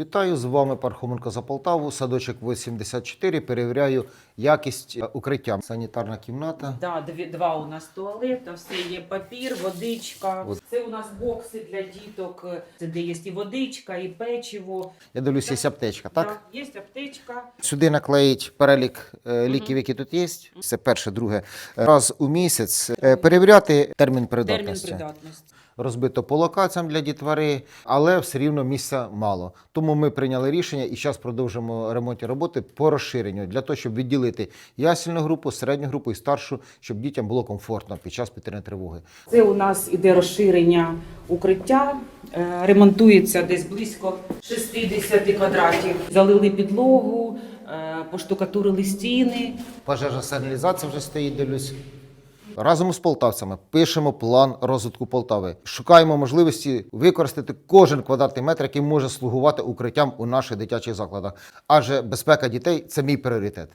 Вітаю з вами Пархоменко за Полтаву, садочок 84. Перевіряю якість е, укриття. Санітарна кімната. Да, дві, два у нас туалета, все є папір, водичка. От. Це у нас бокси для діток, це де є і водичка, і печиво. Я дивлюсь, є аптечка, так? Да, є аптечка. Сюди наклеїть перелік е, ліків, які тут є. Це перше, друге. Раз у місяць. Е, Перевіряти термін Термін придатності. придатності. Розбито по локаціям для дітвори, але все рівно місця мало. Тому ми прийняли рішення і зараз продовжимо ремонтні роботи по розширенню для того, щоб відділити ясельну групу, середню групу і старшу, щоб дітям було комфортно під час повітряної тривоги. Це у нас іде розширення укриття. Е, Ремонтується десь близько 60 квадратів. Залили підлогу, е, поштукатурили стіни. Пожежна сигналізація вже стоїть, дивлюсь. Разом з полтавцями пишемо план розвитку Полтави. Шукаємо можливості використати кожен квадратний метр, який може слугувати укриттям у наших дитячих закладах. Адже безпека дітей це мій пріоритет.